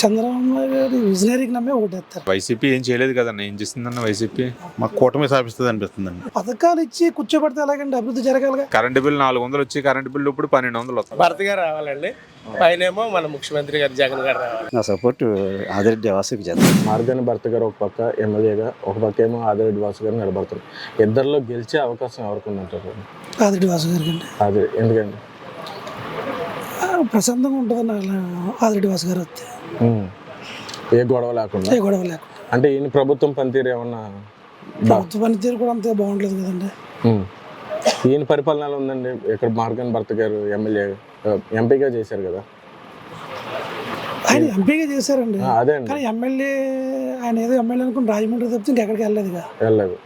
చంద్రబాబు గారు విజనరీకి నమ్మే ఓటేస్తారు. వైసీపీ ఏం చేయలేదు కదన్న ఏం చేసిందన్న వైసీపీ? మాకు కూటమి సాధిస్తుంది అనిపిస్తుందండి. పథకాలు ఇచ్చి కూర్చోబెడితే ఎలాగండి? అభివృద్ధి జరగాలిగా? కరెంటు బిల్ నాలుగు వందలు వచ్చి కరెంటు బిల్లు ఇప్పుడు పన్నెండు వందలు వస్తుంది. భరత్ గారు రావాలండి. పైనేమో మన ముఖ్యమంత్రి గారు జగన్ గారు రావాలి. నా సపోర్ట్ ఆదిరెడ్డి వాసుకి చేద్దాం మార్గాన్ని భర్త గారు ఒక పక్క ఎమ్మెల్యేగా ఒక పక్క ఏమో ఆదిరెడ్డి వాసు గారు నిలబడతారు. ఇద్దరిలో గెలిచే అవకాశం ఎవరికి ఉందంటారు? ఆదిరెడ్డి వాసు గారికి అండి అది ఎందుకండి? ఆ, ప్రశాంతంగా ఉంటుందండి అలా ఆదిరెడ్డి వాసు గారు వస్తే. ఏ గొడవ లేకుండా? ఏ గొడవ లేకుండా. అంటే ఈయన ప్రభుత్వం పనితీరు ఏమన్నా ప్రభుత్వ పనితీరు కూడా అంతే బాగుండలేదు కదండి. ఈయన పరిపాలన ఎలా ఉందండి ఇక్కడ మార్గాన్ భర్త గారు ఎమ్మెల్యే ఎంపీగా చేశారు కదా. ఆయన ఎంపీగా చేశారండి. అదే కానీ ఎమ్మెల్యే ఆయన ఏదో ఎమ్మెల్యే అనుకుని రాజమండ్రి తప్పితే ఇంకెక్కడికి వెళ్ళలేదుగా వెళ్ళలేదు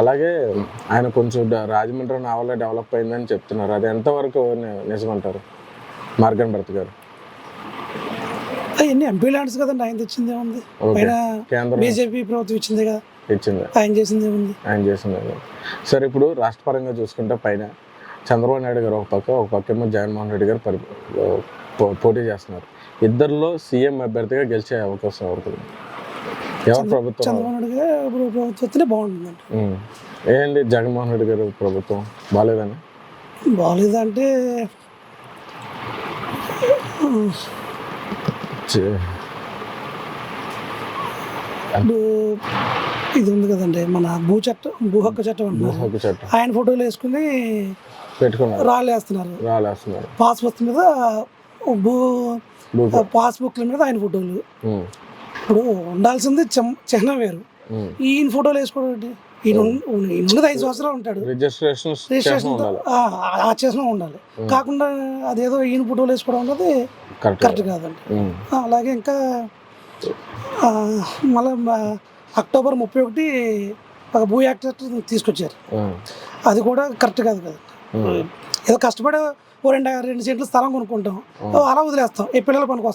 అలాగే ఆయన కొంచెం రాజమండ్రి నావల్ల డెవలప్ అయిందని చెప్తున్నారు. అది ఎంతవరకు నిజమంటారు? మార్గన్ భర్త గారు. అవన్నీ ఎంపీ ల్యాండ్స్ కదండి ఆయన తెచ్చింది పైన కేంద్రం. బీజేపీ ప్రభుత్వం ఇచ్చింది కదా. ఇచ్చింది. ఆయన చేసింది ఏముంది ఆయన చేసింది. సరే ఇప్పుడు రాష్ట్రపరంగా చూసుకుంటే పైన చంద్రబాబు నాయుడు గారు ఒక పక్క ఒక పక్క ఏమో జగన్మోహన్ రెడ్డి గారు పరి పోటీ చేస్తున్నారు. ఇద్దరిలో సీఎం అభ్యర్థిగా గెలిచే అవకాశం ఉంది? ఎవరు ప్రభుత్వం? చంద్రబాబు నాయుడు గారు ప్రభుత్వం బాగుంటుందండి. ఏంటి జగన్మోహన్ రెడ్డి గారు ప్రభుత్వం? బాగాలేదని బాగాలేదంటే చే- ఇప్పుడు ఇది ఉంది కదండి మన భూ చట్టం భూ హక్కు చట్టం అంటున్నారు. హక్కు చట్టం. ఆయన ఫోటోలు వేసుకుని పెట్టుకున్నారు. రాళ్ళు వేస్తున్నారు రాలేస్తున్నారు పాస్బుక్ మీద భూ పాస్బుక్ల మీద ఆయన ఫోటోలు. ఇప్పుడు ఉండాల్సింది చిహ్- చిహ్నం వేరు. ఈయన ఫోటోలు వేసుకోవడం ఉన్నది ఐదు సంవత్సరాలు ఉంటాడు. రిజిస్ట్రేషన్ ఆ ఉండాలి. కాకుండా అదేదో ఈయన ఫోటోలు వేసుకోవడం అన్నది కరెక్ట్ కాదండి. అలాగే ఇంకా మళ్ళీ అక్టోబర్ ముప్పై ఒకటి ఒక భూ యాక్ట్ తీసుకొచ్చారు. అది కూడా కరెక్ట్ కాదు కదా. ఏదో కష్టపడి రెండు రెండు సెంట్లు స్థలం కొనుక్కుంటాం. అలా వదిలేస్తాం. ఏ పిల్లల పనికి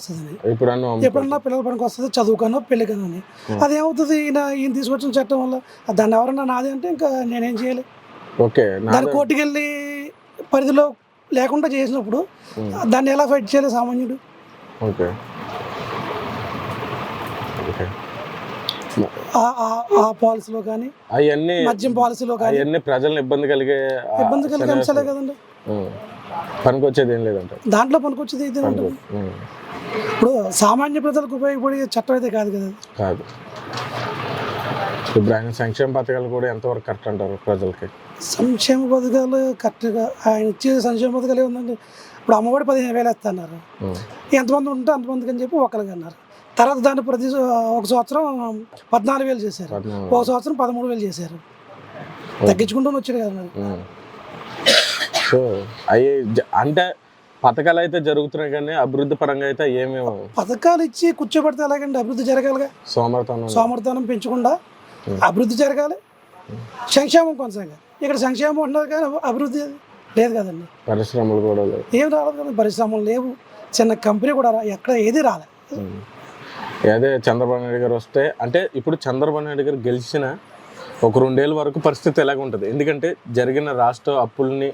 అన్న ఎప్పుడన్నా పిల్లల పనికి వస్తుంది చదువుకనో పెళ్ళికనో అని అదేమవుతుంది ఈయన ఈయన తీసుకొచ్చిన చట్టం వల్ల దాన్ని ఎవరన్నా నాది అంటే ఇంకా నేనేం చేయాలి. ఓకే నా దాన్ని కోర్టుకి వెళ్ళి పరిధిలో లేకుండా చేసినప్పుడు దాన్ని ఎలా ఫైట్ చేయాలి సామాన్యుడు? ఓకే. ఆ- పాలసీలో కానీ అవన్నీ మద్యం పాలసీలో కానీ. అవన్నీ ప్రజలను ఇబ్బంది కలిగే ఇబ్బంది కలిగే అంశాలే కదండి. పనికొచ్చేది ఏం లేదంట. దాంట్లో పనికొచ్చేది ఉమ్. ఇప్పుడు సామాన్య ప్రజలకు ఉపయోగపడే చట్టం అయితే కాదు కదా. కాదు. ఇప్పుడు ఆయన సంక్షేమ పథకాలు కూడా ఎంతవరకు కరెక్ట్ అంటారు ప్రజలకి? సంక్షేమ పథకాలు కరెక్ట్గా ఆయన ఇచ్చే సంక్షేమ పథకాలు ఏముందండి? ఇప్పుడు అమ్మఒడి పదిహేను వేలు వేస్తున్నారు. ఎంతమంది ఉంటే అంతమందికి అని చెప్పి ఒకరికి అన్నారు. తర్వాత దాన్ని ప్రతి ఒక సంవత్సరం పద్నాలుగు వేలు చేశారు. ఒక సంవత్సరం పదమూడు వేలు చేశారు. తగ్గించుకుంటూ వచ్చాడు కదా సో జ- అంటే పథకాలు అయితే జరుగుతున్నాయి కానీ అభివృద్ధి పరంగా అయితే ఏమేమి పథకాలు ఇచ్చి కూర్చోబెడితే ఎలాగండి అభివృద్ధి జరగాలిగా? సోమర్థనం సోమర్థనం పెంచకుండా అభివృద్ధి జరగాలి. సంక్షేమం కొనసాగాలి. ఇక్కడ సంక్షేమం ఉన్నది కానీ అభివృద్ధి లేదు కదండి. పరిశ్రమలు కూడా లేవు. ఏం రాలేదు కదా పరిశ్రమలు లేవు. చిన్న కంపెనీ కూడా రా ఎక్కడ ఏది రాలేదు అదే చంద్రబాబు నాయుడు గారు వస్తే అంటే ఇప్పుడు చంద్రబాబు నాయుడు గారు గెలిచిన ఒక రెండేళ్ళ వరకు పరిస్థితి ఎలాగ ఉంటుంది ఎందుకంటే జరిగిన రాష్ట్ర అప్పుల్ని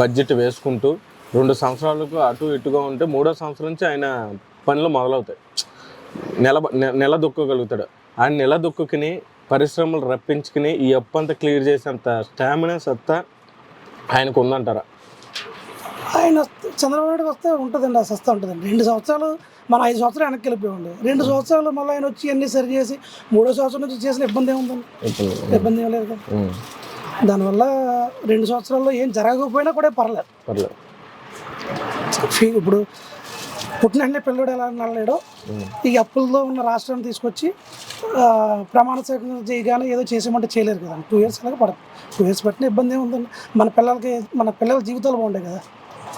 బడ్జెట్ వేసుకుంటూ రెండు సంవత్సరాలకు అటు ఇటుగా ఉంటే మూడో సంవత్సరం నుంచి ఆయన పనులు మొదలవుతాయి. నెల నెల దొక్కగలుగుతాడు. ఆయన నెల దొక్కుని పరిశ్రమలు రప్పించుకుని ఈ అప్పు అంతా క్లియర్ చేసేంత స్టామినా సత్తా ఆయనకు ఉందంటారా ఆయన వస్తే- చంద్రబాబు నాయుడు వస్తే ఉంటుందండి ఆ సస్తా ఉంటుందండి. రెండు సంవత్సరాలు మనం ఐదు సంవత్సరాలు వెనక్కి వెళ్ళిపోయండి రెండు సంవత్సరాలు మళ్ళీ ఆయన వచ్చి అన్ని సరి చేసి మూడో సంవత్సరం నుంచి చేసిన ఇబ్బంది ఏముందండి? ఇబ్బంది ఏం లేదు. కదా. దానివల్ల రెండు సంవత్సరాల్లో ఏం జరగకపోయినా కూడా పర్లేదు. పర్లేదు. ఫీ ఇప్పుడు పుట్టిన పిల్లడు ఎలా నల్లలేడో ఈ అప్పులతో ఉన్న రాష్ట్రాన్ని తీసుకొచ్చి ప్రమాణ స్వీకారం చేయగానే ఏదో చేసామంటే చేయలేరు కదా టూ ఇయర్స్ అలాగే పడదు టూ ఇయర్స్ పట్టిన ఇబ్బంది ఏముందండి? మన పిల్లలకి మన పిల్లల జీవితాలు బాగుంటాయి కదా.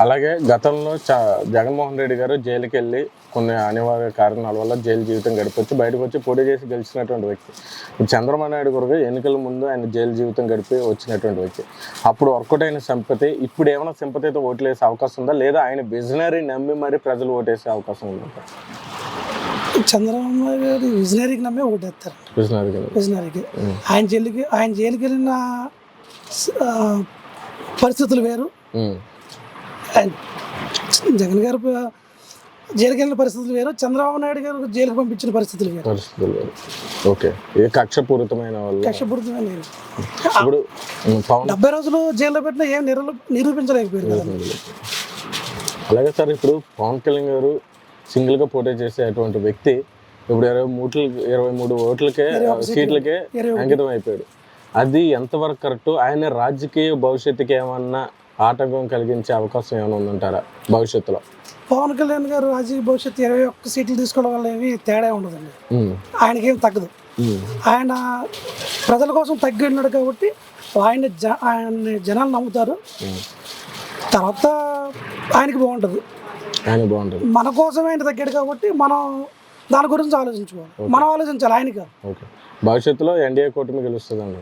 అలాగే గతంలో చ జగన్మోహన్ రెడ్డి గారు జైలుకి వెళ్ళి కొన్ని అనివార్య కారణాల వల్ల జైలు జీవితం గడిపొచ్చి బయటకు వచ్చి పోటీ చేసి గెలిచినటువంటి వ్యక్తి. చంద్రబాబు నాయుడు గారు ఎన్నికల ముందు ఆయన జైలు జీవితం గడిపి వచ్చినటువంటి వ్యక్తి. అప్పుడు వర్కౌట్ అయిన సింపతి ఇప్పుడు ఏమైనా సింపతితో ఓట్లు వేసే అవకాశం ఉందా? లేదా ఆయన బిజినరీ నమ్మి మరి ప్రజలు ఓటేసే అవకాశం ఉందా? చంద్రబాబు గారు విజనరీకి నమ్మే ఓటేస్తారు విజనరీకి ఆయన జైలుకి ఆయన జైలుకి వెళ్ళిన పరిస్థితులు వేరు. ఆయన జగన్ గారు జైలుకి వెళ్ళిన పరిస్థితులు వేరు. చంద్రబాబు నాయుడు గారు జైలుకి పంపించిన పరిస్థితులు వేరు. పరిస్థితులు. ఓకే. ఏ కక్షపూరితమైన కష్టపడుతున్నా నేను ఇప్పుడు డెబ్బై రోజులు జైల్లో పెట్టినా ఏం నిరూ నిరూపించలేకపోయారు అలాగే సార్ ఇప్పుడు పవన్ కళ్యాణ్ గారు సింగిల్గా పోటీ చేసేటువంటి వ్యక్తి ఇప్పుడు ఇరవై మూడు ఇరవై మూడు ఓట్లకే సీట్లకే. అంకితం అయిపోయాడు. అది ఎంతవరకు కరెక్ట్? ఆయన రాజకీయ భవిష్యత్తుకి ఏమన్నా ఆటంకం కలిగించే అవకాశం ఏమైనా ఉందంటారా భవిష్యత్తులో? పవన్ కళ్యాణ్ గారు రాజకీయ భవిష్యత్తు ఇరవై ఒక్క సీట్లు తీసుకోవడం వల్ల ఏమి తేడా ఉండదండి. ఆయనకేం తగ్గదు. ఆయన ప్రజల కోసం తగ్గి ఉన్నాడు కాబట్టి ఆయన జ ఆయన్ని జనాలు నమ్ముతారు. తర్వాత ఆయనకి బాగుంటుంది. ఆయన బాగుంటుంది. మన కోసం ఆయన తగ్గాడు కాబట్టి మనం దాని గురించి ఆలోచించుకోవాలి. మనం ఆలోచించాలి ఆయన కాదు. ఓకే. భవిష్యత్తులో ఎన్డీఏ కూటమి గెలుస్తుందండి.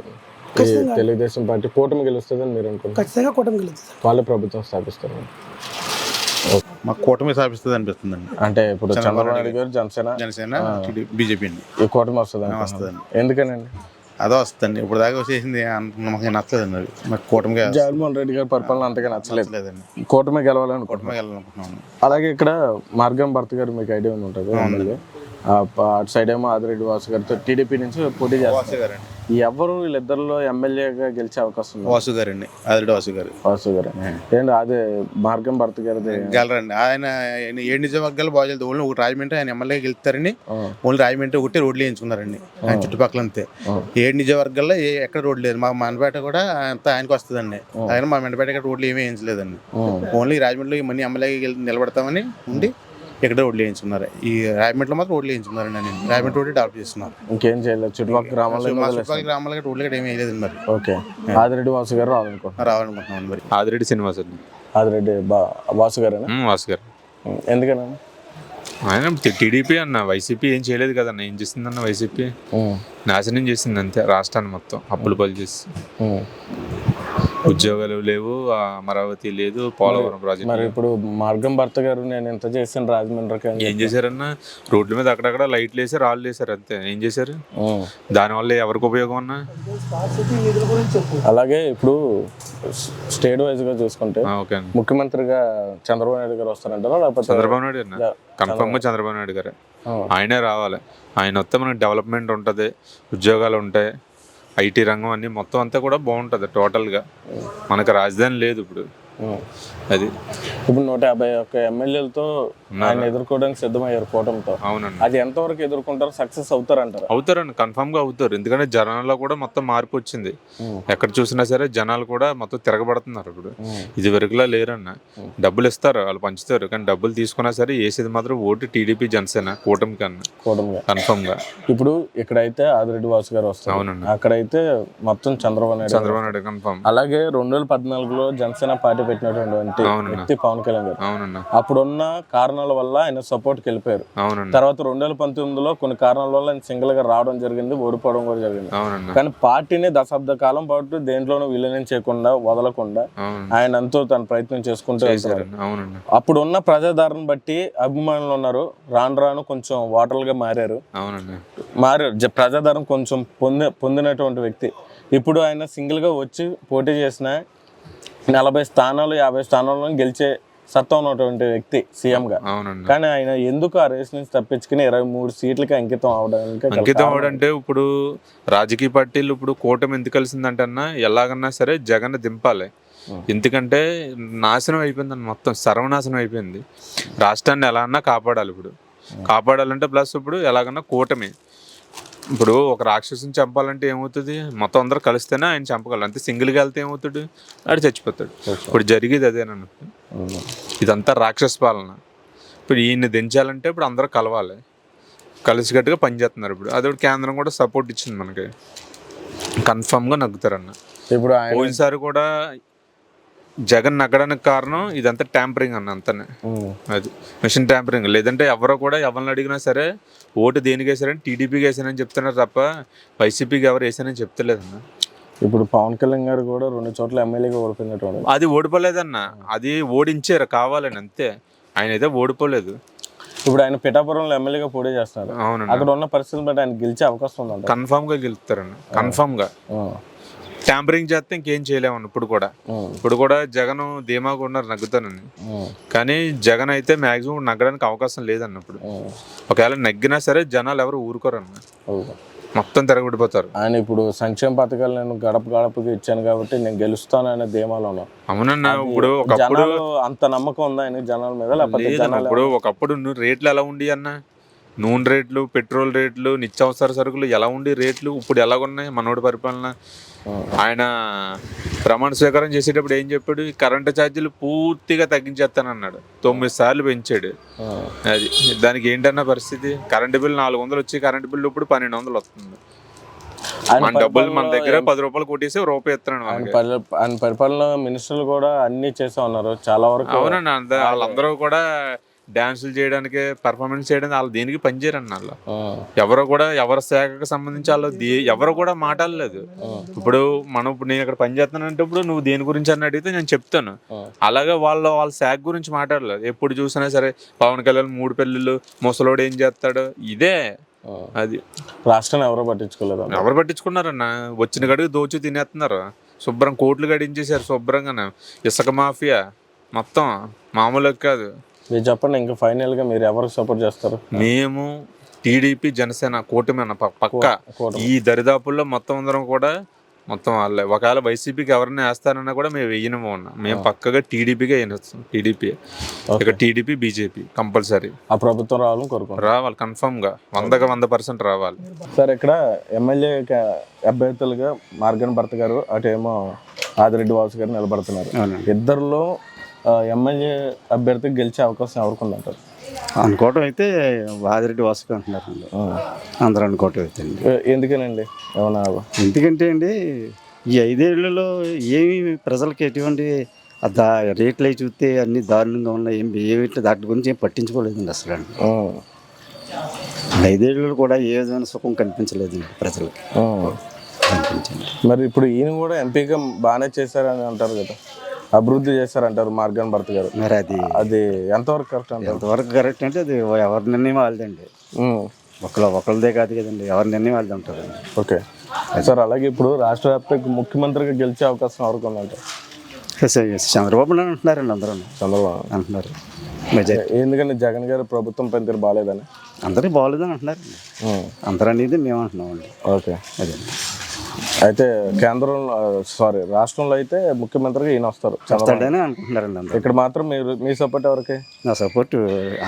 తెలుగుదేశం పార్టీ కూటమి గెలుస్తుందని మీరు అనుకుంటున్నారు? ఖచ్చితంగా కుటుంబం గెలుస్తుంది. వాళ్ళే ప్రభుత్వం స్థాపిస్తారు. మాకు కూటమి స్థాపిస్తుంది అనిపిస్తుందండి. అంటే ఇప్పుడు చంద్రబాబు నాయుడు గారు జనసేన జనసేన బీజేపీ అండి. ఈ కూటమి వస్తుంది వస్తుందండి. ఎందుకనండి? అదే వస్తుందండి. ఇప్పుడు దాకా చేసింది అంత మాకు నచ్చలేదండి అది. మాకు కూటమికి జగన్మోహన్ రెడ్డి గారి పరిపాలన అంతగా నచ్చలేదు. నచ్చలేదండి. కూటమి గెలవాలనుకుంటున్నాం కూటమికి వెళ్ళాలనుకుంటున్నాను అలాగే ఇక్కడ మార్గం భర్త గారు మీకు ఐడియా ఉంది ఉంటుంది అటు సైడ్ ఏమో ఆదిరెడ్డి వాసు గారితో టీడీపీ నుంచి పోటీ చేస్తారు ఎవరు వీళ్ళిద్దరిలో ఎమ్మెల్యేగా గెలిచే అవకాశం ఉంది? వాసు గారండి. ఆదిరెడ్డి వాసు గారు. వాసు గారు. ఏంటి అదే మార్గం భర్త గారిది? గెలరండి. ఆయన ఏడు నిజవర్గాలు బాగా చేస్తారు ఓన్లీ ఒక రాజమండ్రి ఆయన ఎమ్మెల్యే గెలుస్తారని. ఓన్లీ రాజమండ్రి ఒకటి రోడ్లు వేయించుకున్నారండి. ఆయన చుట్టుపక్కల అంతే. ఏడు నిజవర్గాల్లో ఏ ఎక్కడ రోడ్లు లేదు. మా మనపేట కూడా అంత ఆయనకు వస్తుందండి. ఆయన మా మండపేట రోడ్లు ఏమీ వేయించలేదండి. ఓన్లీ రాజమండ్రిలో మనీ ఎమ్మెల్యే గెలి- నిలబడతామని ఉండి ఇక్కడ రోడ్లు వేయించుకున్నారు. ఈ రాజమండ్రిలో మాత్రం రోడ్లు వేయించుకున్నారండి నేను. రాజమండ్రి రోడ్డు డెవలప్ చేస్తున్నారు. ఇంకేం చేయలేదు? చుట్టుపక్కల గ్రామాల్లో చుట్టుపక్కల గ్రామాలకి రోడ్లు ఇక్కడ ఏమీ వేయలేదు మరి. ఓకే. ఆదిరెడ్డి వాసు గారు రావాలనుకుంటున్నారు. రావాలనుకుంటున్నాను మరి. ఆదిరెడ్డి శ్రీనివాస్ అండి. ఆదిరెడ్డి బా వాసు గారేనా? ఉమ్, వాసు గారు. ఎందుకన్నా? ఆయన టీడీపీ అన్న వైసీపీ ఏం చేయలేదు కదన్న ఏం చేసిందన్న వైసీపీ? నాశనం చేసింది అంతే రాష్ట్రాన్ని మొత్తం అప్పులు పలు చేసి. ఉద్యోగాలు లేవు ఆ అమరావతి లేదు పోలవరం మరి ప్రాజెక్ట్ ఇప్పుడు మార్గం భర్త గారు నేను ఎంత చేశాను రాజమండ్రికి ఏం చేశారన్న? రోడ్ల మీద అక్కడక్కడ లైట్లు వేసి రాళ్ళు వేసారు అంతే. ఏం చేశారు. దానివల్ల ఎవరికి ఉపయోగం అన్నా? అలాగే ఇప్పుడు స్టేట్ వైజ్గా చూసుకుంటే ముఖ్యమంత్రిగా చంద్రబాబు నాయుడు గారు వస్తారంటారా? లేకపోతే చంద్రబాబు నాయుడు కన్ఫర్మ్గా చంద్రబాబు నాయుడు గారే. ఆయనే రావాలి. ఆయన వస్తే మనకి డెవలప్మెంట్ ఉంటుంది ఉద్యోగాలు ఉంటాయి. ఐటీ రంగం అన్ని మొత్తం అంతా కూడా బాగుంటుంది టోటల్గా. మనకు రాజధాని లేదు ఇప్పుడు. అది. ఇప్పుడు నూట యాభై ఒక్క ఎమ్మెల్యేలతో ఆయన ఎదుర్కోవడానికి సిద్ధమయ్యారు కూటమితో. అవునండి. అది ఎంతవరకు ఎదుర్కొంటారు సక్సెస్ అవుతారంటారా? అవుతారండి కన్ఫామ్గా అవుతారు. ఎందుకంటే జనాల్లో కూడా మొత్తం మార్పు వచ్చింది. ఎక్కడ చూసినా సరే జనాలు కూడా మొత్తం తిరగబడుతున్నారు ఇప్పుడు. ఇది వరకులా లేరన్న. డబ్బులు ఇస్తారు వాళ్ళు పంచుతారు. కానీ డబ్బులు తీసుకున్నా సరే వేసేది మాత్రం ఓటు టీడీపీ జనసేన కూటమి కన్నా. కూటమిగా. కన్ఫామ్గా. ఇప్పుడు ఇక్కడైతే ఆదిరెడ్డి వాసు గారు వస్తారు. అవునండి. అక్కడైతే మొత్తం చంద్రబాబు నాయుడు. చంద్రబాబు నాయుడు కన్ఫామ్ అలాగే రెండు వేల పద్నాలుగులో జనసేన పార్టీ పెట్టినటువంటి. వ్యక్తి పవన్ కళ్యాణ్ గారు. అవునన్నా. అప్పుడున్న కారణాల వల్ల ఆయన సపోర్ట్కి వెళ్ళిపోయారు. తర్వాత రెండు వేల పంతొమ్మిదిలో కొన్ని కారణాల వల్ల ఆయన సింగిల్గా రావడం జరిగింది ఓడిపోవడం కూడా జరిగింది. కానీ పార్టీని దశాబ్ద కాలం పాటు దేంట్లోనూ విలీనం చేయకుండా వదలకుండా ఆయన ఎంతో తన ప్రయత్నం చేసుకుంటూ అప్పుడు ఉన్న ప్రజాదరణ బట్టి అభిమానులు ఉన్నారు. రాను రాను కొంచెం ఓటర్లుగా మారారు. మారారు. ప్రజాదరణ కొంచెం పొంది పొందినటువంటి వ్యక్తి. ఇప్పుడు ఆయన సింగిల్గా వచ్చి పోటీ చేసిన నలభై స్థానాలు యాభై స్థానాలను గెలిచే సత్తా ఉన్నటువంటి వ్యక్తి సీఎం గా. అవునండి. కానీ ఆయన ఎందుకు ఆ రేస్ నుంచి తప్పించుకుని ఇరవై మూడు సీట్లకి అంకితం అవడానికి అంకితం అవడంటే ఇప్పుడు రాజకీయ పార్టీలు ఇప్పుడు కూటమి ఎందుకు కలిసిందంటే అన్న ఎలాగన్నా సరే జగన్ దింపాలి. ఎందుకంటే నాశనం అయిపోయింది అన్న మొత్తం సర్వనాశనం అయిపోయింది. రాష్ట్రాన్ని ఎలా అన్నా కాపాడాలి ఇప్పుడు. కాపాడాలంటే ప్లస్ ఇప్పుడు ఎలాగన్నా కూటమి. ఇప్పుడు ఒక రాక్షసుని చంపాలంటే ఏమవుతుంది? మొత్తం అందరూ కలిస్తేనే ఆయన చంపగలరు. అంతే సింగిల్గా వెళ్తే ఏమవుతాడు? ఆడు చచ్చిపోతాడు. ఇప్పుడు జరిగేది అదేనన్న ఉమ్. ఇదంతా రాక్షస పాలన. ఇప్పుడు ఈయన్ని దించాలంటే ఇప్పుడు అందరూ కలవాలి. కలిసికట్టుగా పనిచేస్తున్నారు ఇప్పుడు. అదొకటి కేంద్రం కూడా సపోర్ట్ ఇచ్చింది మనకి. కన్ఫామ్గా నగ్గుతారన్న. ఇప్పుడు పోయినసారి కూడా జగన్ నగ్గడానికి కారణం ఇదంతా ట్యాంపరింగ్ అన్న అంతనే. అది మిషన్ ట్యాంపరింగ్ లేదంటే ఎవరో కూడా ఎవరిని అడిగినా సరే ఓటు దేనికి వేసారని టీడీపీకి వేసానని చెప్తున్నారు తప్ప వైసీపీకి ఎవరు వేసానని చెప్తలేదన్న. ఇప్పుడు పవన్ కళ్యాణ్ గారు కూడా రెండు చోట్ల ఎమ్మెల్యేగా ఓడిపోయినటువంటి అది ఓడిపోలేదన్న. అది ఓడించారు కావాలని అంతే. ఆయన అయితే ఓడిపోలేదు. ఇప్పుడు ఆయన పిఠాపురంలో ఎమ్మెల్యేగా పోటీ చేస్తున్నారు. అక్కడ ఉన్న పరిస్థితులు బట్టి ఆయన గెలిచే అవకాశం ఉందంట. కన్ఫామ్గా గెలుస్తారన్న. కన్ఫామ్గా. ట్యాంపరింగ్ చేస్తే ఇంకేం చేయలేము ఇప్పుడు కూడా. ఇప్పుడు కూడా జగన్ ధీమాగా ఉన్నారు నగ్గుతానని. కానీ జగన్ అయితే మాక్సిమం నగ్గడానికి అవకాశం లేదన్నప్పుడు ఉమ్. ఒకవేళ నగ్గినా సరే జనాలు ఎవరు ఊరుకోరన్న. మొత్తం తిరగబడిపోతారు. ఆయన ఇప్పుడు సంక్షేమ పథకాలు నేను గడప గడపకి ఇచ్చాను కాబట్టి నేను గెలుస్తాను అనే ధీమాలో ఉన్నా. అవునన్న ఇప్పుడు ఒకప్పుడు అంత నమ్మకం ఉందా ఆయన జనాల మీద? లేదన్న ఇప్పుడు ఒకప్పుడు రేట్లు ఎలా ఉండి అన్న? నూనె రేట్లు పెట్రోల్ రేట్లు నిత్యావసర సరుకులు ఎలా ఉండి రేట్లు? ఇప్పుడు ఎలా ఉన్నాయి మనోడి పరిపాలన ఆయన ప్రమాణ స్వీకారం చేసేటప్పుడు ఏం చెప్పాడు? కరెంటు ఛార్జీలు పూర్తిగా తగ్గించేస్తానన్నాడు. తొమ్మిది సార్లు పెంచాడు. అది దానికి ఏంటన్న పరిస్థితి? కరెంటు బిల్ నాలుగు వందలు వచ్చి కరెంటు బిల్ ఇప్పుడు పన్నెండు వందలు వస్తుంది. మన డబ్బులు మన దగ్గర పది రూపాయలు కొట్టేసి రూపాయి ఇస్తున్నాడు ఆయన పరిపాలన మినిస్టర్లు కూడా అన్ని చేస్తా ఉన్నారు. చాలా వరకు అవునండి వాళ్ళందరూ కూడా డాన్సులు చేయడానికి పర్ఫార్మెన్స్ చేయడానికి వాళ్ళు దేనికి పనిచేయరన్న వాళ్ళు. ఎవరు కూడా ఎవరి శాఖకు సంబంధించి వాళ్ళు ఎవరు కూడా మాట్లాడలేదు. ఇప్పుడు మనం ఇప్పుడు నేను ఇక్కడ పని చేస్తానంటే ఇప్పుడు నువ్వు దేని గురించి అని అడిగితే నేను చెప్తాను. అలాగే వాళ్ళు వాళ్ళ శాఖ గురించి మాట్లాడలేదు. ఎప్పుడు చూసినా సరే పవన్ కళ్యాణ్ మూడు పెళ్ళిళ్ళు ముసలోడు ఏం చేస్తాడు? ఇదే. అది. రాష్ట్రాన్ని ఎవరో పట్టించుకోలేదు? ఎవరు పట్టించుకున్నారన్న? వచ్చిన గడికి దోచి తినేస్తున్నారు. శుభ్రం కోట్లు గడించేశారు శుభ్రంగా ఇసుక మాఫియా. మొత్తం మామూలుగా కాదు. మీరు చెప్పండి ఇంకా ఫైనల్గా మీరు ఎవరికి సపోర్ట్ చేస్తారు? మేము టీడీపీ జనసేన కూటమి అన్న ప- పక్క. ఈ దరిదాపుల్లో మొత్తం అందరం కూడా మొత్తం వాళ్ళే. ఒకవేళ వైసీపీకి ఎవరిని వేస్తారన్నా కూడా మేము వెయ్యనము ఉన్నా మేము పక్కగా టీడీపీగా వేయనొస్తాం టీడీపీ ఇక టీడీపీ బీజేపీ కంపల్సరీ. ఆ ప్రభుత్వం రావాలని కోరుకుంటున్నాను రావాలి కన్ఫర్మ్గా వందగా వంద పర్సెంట్ రావాలి. సార్ ఇక్కడ ఎమ్మెల్యే అభ్యర్థులుగా మార్గన్ భర్త గారు అటేమో ఆదిరెడ్డి వాసు గారు నిలబడుతున్నారు. ఇద్దరిలో ఎమ్మెల్యే అభ్యర్థికి గెలిచే అవకాశం ఎవరికి అనుకోవటం అయితే వాదిరెడ్డి వాసుకు అంటున్నారు అందరూ. అందరూ అనుకోవటం అయితే అండి. ఎందుకనండి? ఏమన్నా ఎందుకంటే అండి ఈ ఐదేళ్ళలో ఏమి ప్రజలకి ఎటువంటి దా రేట్లు అవి చూస్తే అన్ని దారుణంగా ఉన్నాయి ఏం ఏమి దాటి గురించి ఏం పట్టించుకోలేదండి అసలు ఐదేళ్ళలో కూడా ఏ విధమైన సుఖం కనిపించలేదండి ప్రజలకి. కనిపించండి. మరి ఇప్పుడు ఈయన కూడా ఎంపీగా బాగానే చేశారని అంటారు కదా. అభివృద్ధి చేశారంటారు మార్గన్ భర్త గారు. మరి అది అది ఎంతవరకు కరెక్ట్ అంటారు? ఎంతవరకు కరెక్ట్ అంటే అది ఎవరి నిర్ణయం వాళ్ళదండి. ఒకళ్ళ ఒకళ్ళదే కాదు కదండి ఎవరి నిర్ణయం వాళ్ళది ఉంటుందండి ఓకే. సార్ అలాగే ఇప్పుడు రాష్ట్ర వ్యాప్తంగా ముఖ్యమంత్రిగా గెలిచే అవకాశం ఎవరికి ఉందంటారు? చంద్రబాబు నాయుడు అంటున్నారండి అందరూ. చంద్రబాబు అంటున్నారు. ఎందుకంటే జగన్ గారి ప్రభుత్వం పనితీరు బాగాలేదని? అందరూ బాగోలేదని అంటున్నారండి. ఉమ్, అందరూ అనేది మేము అంటున్నామండి. ఓకే. అదే. అయితే కేంద్రంలో సారీ రాష్ట్రంలో అయితే ముఖ్యమంత్రిగా ఈయన వస్తారు. వస్తాడని అనుకుంటున్నారండి ఇక్కడ మాత్రం మీరు మీ సపోర్ట్ ఎవరికి? నా సపోర్ట్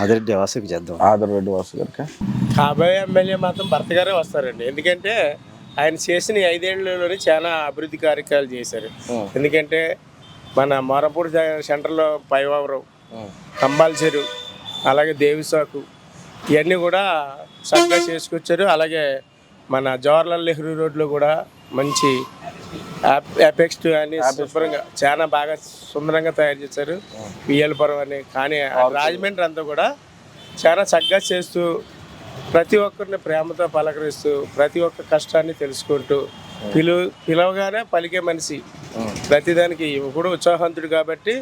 ఆదిరెడ్డి వాసుకి చేద్దాం. ఆదర్ రెడ్డి వాసు గారికి? కాబోయే ఎమ్మెల్యే మాత్రం భర్త గారే వస్తారండి. ఎందుకంటే ఆయన చేసిన ఐదేళ్ళలోనే చాలా అభివృద్ధి కార్యక్రమాలు చేశారు. ఎందుకంటే మన మొరపూడి జ- సెంటర్లో పైవావరం కంబాల చెరువు అలాగే దేవిసాకు ఇవన్నీ కూడా చక్కగా చేసుకొచ్చారు. అలాగే మన జవహర్లాల్ నెహ్రూ రోడ్లో కూడా మంచి అపెక్స్ అని శుభ్రంగా చాలా బాగా సుందరంగా తయారు చేశారు. వియ్యలపురం అని కానీ రాజమండ్రి అంతా కూడా చాలా చక్కగా చేస్తూ ప్రతి ఒక్కరిని ప్రేమతో పలకరిస్తూ ప్రతి ఒక్క కష్టాన్ని తెలుసుకుంటూ పిలువ పిలవగానే పలికే మనిషి. ప్రతిదానికి యువకుడు ఉత్సాహవంతుడు కాబట్టి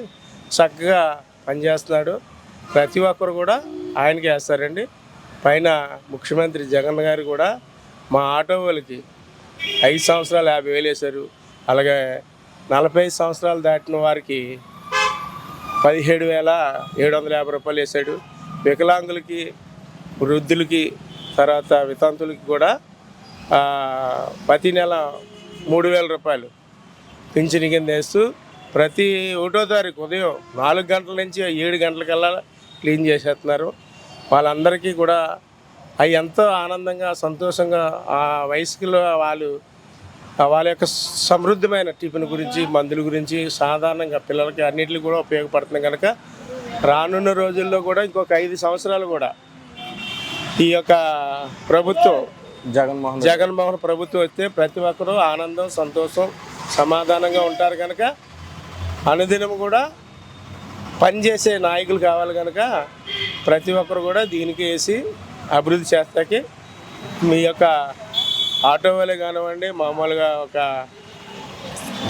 చక్కగా పనిచేస్తున్నాడు. ప్రతి ఒక్కరు కూడా ఆయనకి వేస్తారండి. పైన ముఖ్యమంత్రి జగన్ గారు కూడా మా ఆటో వాళ్ళకి ఐదు సంవత్సరాలు యాభై వేలు వేశారు. అలాగే నలభై ఐదు సంవత్సరాలు దాటిన వారికి పదిహేడు వేల ఏడు వందల యాభై రూపాయలు వేశాడు. వికలాంగులకి వృద్ధులకి తర్వాత వితంతులకి కూడా ప్రతి నెల మూడు వేల రూపాయలు పింఛన్ కింద వేస్తూ ప్రతి ఒకటో తారీఖు ఉదయం నాలుగు గంటల నుంచి ఏడు గంటలకల్లా క్లీన్ చేసేస్తున్నారు. వాళ్ళందరికీ కూడా అవి ఎంతో ఆనందంగా సంతోషంగా ఆ వయసులో వాళ్ళు వాళ్ళ యొక్క సమృద్ధమైన టిఫిన్ గురించి మందుల గురించి సాధారణంగా పిల్లలకి అన్నిటికీ కూడా ఉపయోగపడుతుంది కనుక రానున్న రోజుల్లో కూడా ఇంకొక ఐదు సంవత్సరాలు కూడా ఈ యొక్క ప్రభుత్వం జగన్మోహన్ జగన్మోహన్ ప్రభుత్వం వస్తే ప్రతి ఒక్కరూ ఆనందం సంతోషం సమాధానంగా ఉంటారు కనుక అనుదినం కూడా పనిచేసే నాయకులు కావాలి కనుక ప్రతి ఒక్కరు కూడా దీనికి వేసి అభివృద్ధి చేస్తాకి మీ యొక్క ఆటో వాళ్ళే కానివ్వండి మామూలుగా ఒక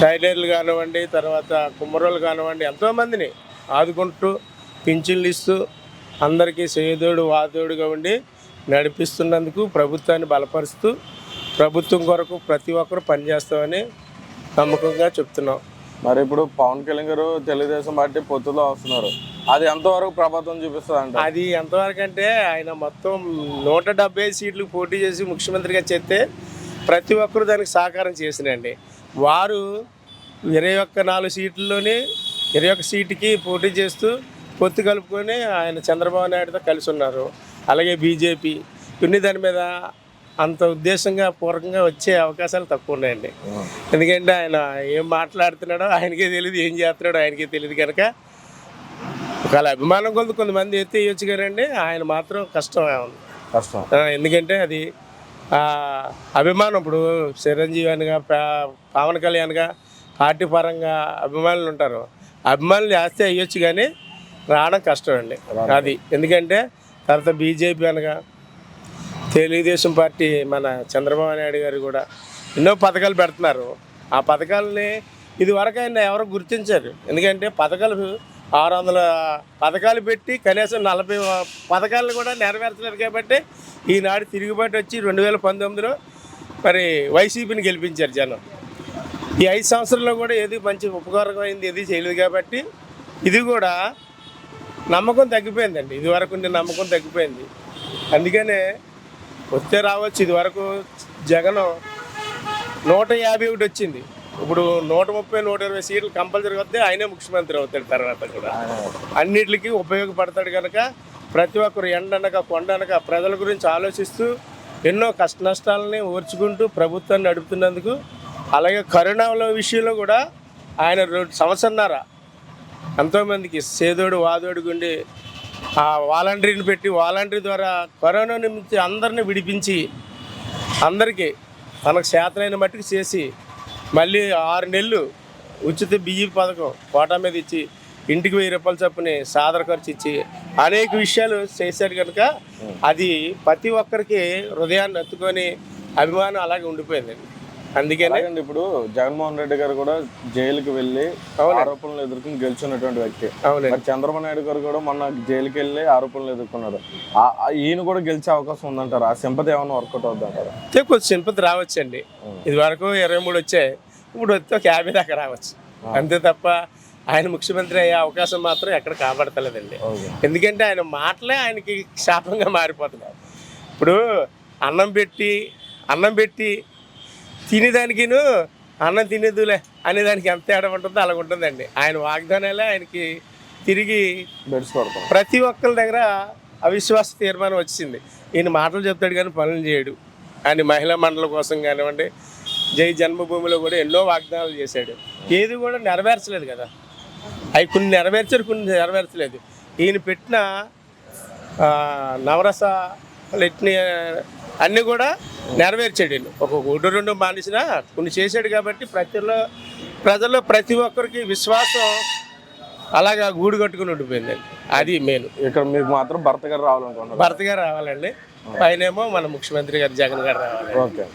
టైలర్లు కానివ్వండి తర్వాత కుమ్మరోళ్ళు కానివ్వండి ఎంతోమందిని ఆదుకుంటూ పింఛన్లు ఇస్తూ అందరికీ సేదోడు వాదోడుగా ఉండి నడిపిస్తున్నందుకు ప్రభుత్వాన్ని బలపరుస్తూ ప్రభుత్వం కొరకు ప్రతి ఒక్కరు పనిచేస్తామని నమ్మకంగా చెప్తున్నాం. మరి ఇప్పుడు పవన్ కళ్యాణ్ గారు తెలుగుదేశం పార్టీ పొత్తులో వస్తున్నారు. అది ఎంతవరకు ప్రభావం చూపిస్తుంది అంటే అది ఎంతవరకు అంటే ఆయన మొత్తం నూట డెబ్బై సీట్లు పోటీ చేసి ముఖ్యమంత్రిగా చెప్తే ప్రతి ఒక్కరు దానికి సహకారం చేసినండి వారు ఇరవై ఒక్క నాలుగు సీట్లలోనే ఇరవై ఒక్క సీటుకి పోటీ చేస్తూ పొత్తు కలుపుకొని ఆయన చంద్రబాబు నాయుడుతో కలిసి ఉన్నారు. అలాగే బీజేపీ. ఇన్ని దాని మీద అంత ఉద్దేశంగా పూర్వకంగా వచ్చే అవకాశాలు తక్కువ ఉన్నాయండి. ఎందుకంటే ఆయన ఏం మాట్లాడుతున్నాడో ఆయనకే తెలియదు ఏం చేస్తున్నాడో ఆయనకే తెలియదు కనుక. ఒకవేళ అభిమానం కొద్ది కొంతమంది ఎత్తి వేయొచ్చు కదండి ఆయన మాత్రం కష్టం ఉంది. కష్టం. ఎందుకంటే అది అభిమానం ఇప్పుడు చిరంజీవి అనగా పవన్ కళ్యాణ్గా పార్టీ పరంగా అభిమానులు ఉంటారు. అభిమానులు చేస్తే అయ్యొచ్చు కానీ రావడం కష్టం అండి. అది. ఎందుకంటే తర్వాత బీజేపీ అనగా తెలుగుదేశం పార్టీ మన చంద్రబాబు నాయుడు గారు కూడా ఎన్నో పథకాలు పెడుతున్నారు. ఆ పథకాలని ఇది వరకు ఆయన ఎవరు గుర్తించారు. ఎందుకంటే పథకాలు ఆరు వందల పథకాలు పెట్టి కనీసం నలభై పథకాలను కూడా నెరవేర్చలేరు కాబట్టి ఈనాడు తిరుగుబాటు వచ్చి రెండు వేల పంతొమ్మిదిలో మరి వైసీపీని గెలిపించారు జనం. ఈ ఐదు సంవత్సరాల్లో కూడా ఏది మంచి ఉపకారమైంది ఏది చేయలేదు కాబట్టి ఇది కూడా నమ్మకం తగ్గిపోయిందండి. ఇది వరకు నమ్మకం తగ్గిపోయింది. అందుకనే వస్తే రావచ్చు. ఇది వరకు జగన్ నూట యాభై ఒకటి వచ్చింది. ఇప్పుడు నూట ముప్పై నూట ఇరవై సీట్లు కంపల్సరీ వస్తే ఆయనే ముఖ్యమంత్రి అవుతాడు తర్వాత కూడా. అన్నిటికీ ఉపయోగపడతాడు కనుక ప్రతి ఒక్కరు ఎండనక కొండనక ప్రజల గురించి ఆలోచిస్తూ ఎన్నో కష్ట నష్టాలని ఓర్చుకుంటూ ప్రభుత్వాన్ని నడుపుతున్నందుకు అలాగే కరోనా విషయంలో కూడా ఆయన రెండు సంవత్సరన్నర ఎంతోమందికి సేదోడు వాదోడు గుండి ఆ వాలంటీర్ని పెట్టి వాలంటీర్ ద్వారా కరోనా నుంచి అందరిని విడిపించి అందరికీ తనకు చేతనైన మట్టుకు చేసి మళ్ళీ ఆరు నెలలు ఉచిత బియ్యం పథకం కోటా మీద ఇచ్చి ఇంటికి వెయ్యి రూపాయలు చొప్పుని సాదర ఖర్చు ఇచ్చి అనేక విషయాలు చేశారు కనుక అది ప్రతి ఒక్కరికి హృదయాన్ని ఎత్తుకొని అభిమానం అలాగే ఉండిపోయిందండి. అందుకని అలాగండి ఇప్పుడు జగన్మోహన్ రెడ్డి గారు కూడా జైలుకి వెళ్ళి. ఆరోపణలు ఎదుర్కొని గెలుచున్నటువంటి వ్యక్తి. అవునండి. మరి చంద్రబాబు నాయుడు గారు కూడా మొన్న జైలుకి వెళ్ళి ఆరోపణలు ఎదుర్కొన్నారు. ఈయన కూడా గెలిచే అవకాశం ఉందంటారు? ఆ సింపతి ఏమైనా వర్కౌట్ అవుద్ది అంటారా? అయితే కొంచెం సింపతి రావచ్చండి. ఇది వరకు ఇరవై మూడు వచ్చాయి. ఇప్పుడు వస్తే ఒక యాభై దాకా రావచ్చు. అంతే తప్ప ఆయన ముఖ్యమంత్రి అయ్యే అవకాశం మాత్రం ఎక్కడ కాబడతలేదండి ఎందుకంటే ఆయన మాటలే ఆయనకి శాపంగా మారిపోతున్నాయి. ఇప్పుడు అన్నం పెట్టి అన్నం పెట్టి తినేదానికిను అన్నం తినేదులే అనేదానికి ఎంత తేడా ఉంటుందో అలాగ ఉంటుందండి. ఆయన వాగ్దానాలే ఆయనకి తిరిగి ప్రతి ఒక్కరి దగ్గర అవిశ్వాస తీర్మానం వచ్చింది. ఈయన మాటలు చెప్తాడు కానీ పనులు చేయడు. ఆయన మహిళా మండలి కోసం కానివ్వండి జై జన్మభూమిలో కూడా ఎన్నో వాగ్దానాలు చేశాడు. ఏది కూడా నెరవేర్చలేదు కదా. అవి కొన్ని నెరవేర్చారు కొన్ని నెరవేర్చలేదు. ఈయన పెట్టిన నవరస ఎట్ని అన్నీ కూడా నెరవేర్చాడు. ఒక ఒకటి రెండు మానేసిన కొన్ని చేశాడు కాబట్టి ప్రతిలో ప్రజల్లో ప్రతి ఒక్కరికి విశ్వాసం అలాగా గూడు కట్టుకుని ఉండిపోయిందండి. అది మెయిన్. ఇక్కడ మీకు మాత్రం భర్త గారు రావాలనుకుంటున్నారు. భర్త గారు రావాలండి. పైనేమో మన ముఖ్యమంత్రి గారు జగన్ గారు రావాలి. ఓకే.